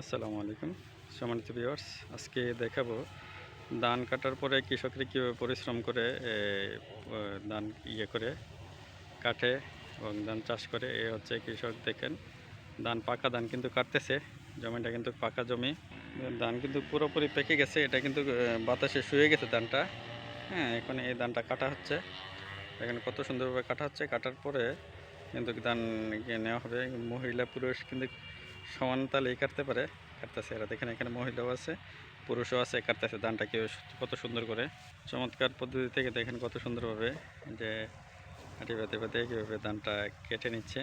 আসসালামু আলাইকুম। সম্মানিত ভিউয়ার্স, আজকে দেখাবো ধান কাটার পরে কৃষকরা কীভাবে পরিশ্রম করে ধান ইয়ে করে, কাটে এবং ধান চাষ করে। এ হচ্ছে কৃষক দেখেন, ধান পাকা ধান কিন্তু কাটতেছে, জমিটা কিন্তু পাকা জমি। ধান কিন্তু পুরোপুরি পেকে গেছে, এটা কিন্তু বাতাসে শুয়ে গেছে ধানটা। হ্যাঁ এখন এই ধানটা কাটা হচ্ছে। এখানে কত সুন্দরভাবে কাটা হচ্ছে। কাটার পরে কিন্তু ধান নেওয়া হবে। মহিলা পুরুষ কিন্তু সমান তালেই কাটতে পারে। কাটতেছে, এরা দেখেন এখানে মহিলাও আছে, পুরুষও আছে, কাটতেছে ধানটা কেউ কত সুন্দর করে। চমৎকার পদ্ধতি থেকে দেখেন কত সুন্দরভাবে যে আটি বাঁধে বাঁধে কীভাবে ধানটা কেটে নিচ্ছে।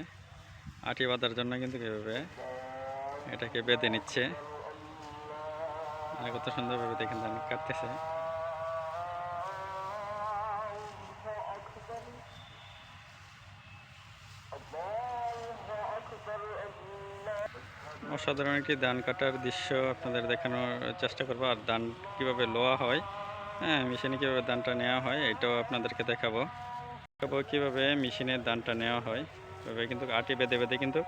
আটি বাঁধার জন্য কিন্তু কীভাবে এটাকে বেঁধে নিচ্ছে। কত সুন্দরভাবে দেখেন ধান কাটতেছে। অসাধারণ একটি ধান কাটার দৃশ্য আপনাদের দেখানোর চেষ্টা করব। আর ধান কীভাবে লোয়া হয় হ্যাঁ মেশিনে কীভাবে ধানটা নেওয়া হয়, এটাও আপনাদেরকে দেখাবো। দেখাবো কীভাবে মেশিনে ধানটা নেওয়া হয়। এভাবে কিন্তু আটি বেঁধে বেঁধে কিন্তু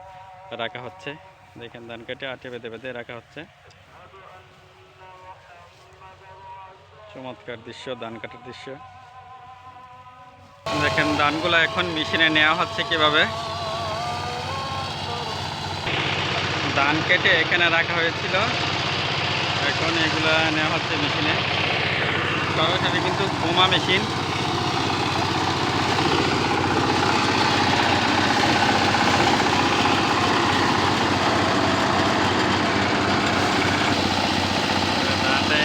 রাখা হচ্ছে। দেখেন, ধান কেটে আটি বেঁধে বেঁধে রাখা হচ্ছে। চমৎকার দৃশ্য, ধান কাটার দৃশ্য। দেখেন, ধানগুলো এখন মেশিনে নেওয়া হচ্ছে কীভাবে? ধান কেটে এখানে রাখা হয়েছিল। এখন এগুলা নেওয়া হচ্ছে মেশিনে। সরাসরি কিন্তু বোমা মেশিন।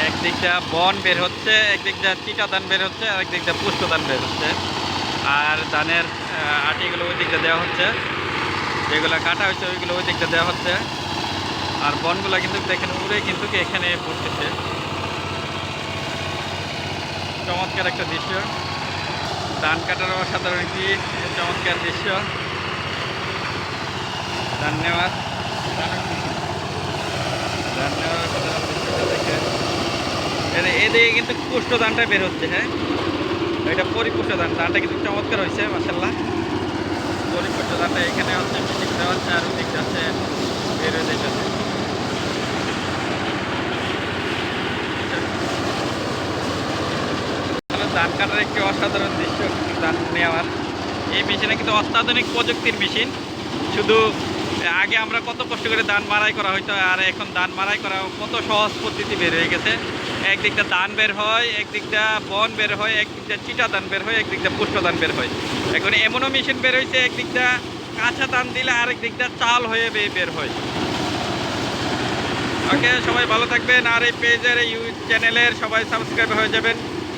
একদিকটা বন বের হচ্ছে, একদিকটা চিটা ধান বের হচ্ছে, আর একদিকটা পুষ্ট ধান বের হচ্ছে। আর ধানের আটিগুলো ওই দিকটা দেওয়া হচ্ছে। যেগুলো কাটা হয়েছে, ওইগুলো ওই দিকটা দেওয়া হচ্ছে। আর বনগুলো কিন্তু দেখেন উড়ে কিন্তু এখানে পড়তেছে। চমৎকার একটা দৃশ্য। ধান কাটার অসাধারণ একটি চমৎকার দৃশ্য। ধান নেওয়ার ধান নেওয়ার অসাধারণ দৃশ্যটা দেখে এ- এদিকে কিন্তু পুষ্ট ধানটা বের হচ্ছে হ্যাঁ? এটা পরিপুষ্ট ধান। ধানটা কিন্তু চমৎকার হয়েছে মাসাল্লাহ পরিপুষ্ট ধানটা এখানে হচ্ছে মিশিং দেওয়া হচ্ছে আর ওদিক যাচ্ছে বের হয়ে যেতেছে আসলে ধান কাটার একটি অসাধারণ দৃশ্য নেওয়ার। এই মেশিনে কিন্তু অত্যাধুনিক প্রযুক্তির মেশিন। শুধু আগে আমরা কত কষ্ট করে ধান মারাই করা হইতো, আর এখন ধান মারাই করা কত সহজ পদ্ধতি বের হয়ে গেছে। একদিকটা ধান বের হয়, একদিকটা বন বের হয়, একদিকটা চিটা ধান বের হয়, একদিকটা পুষ্ট ধান বের হয়। এখন এমনও মেশিন বের হয়েছে একদিকটা কাঁচা ধান দিলে আরেক দিকটা চাল হয়ে বের হয়। ওকে, সবাই ভালো থাকবেন, আর এই পেজের ইউটিউব চ্যানেলের সবাই সাবস্ক্রাইব হয়ে যাবেন।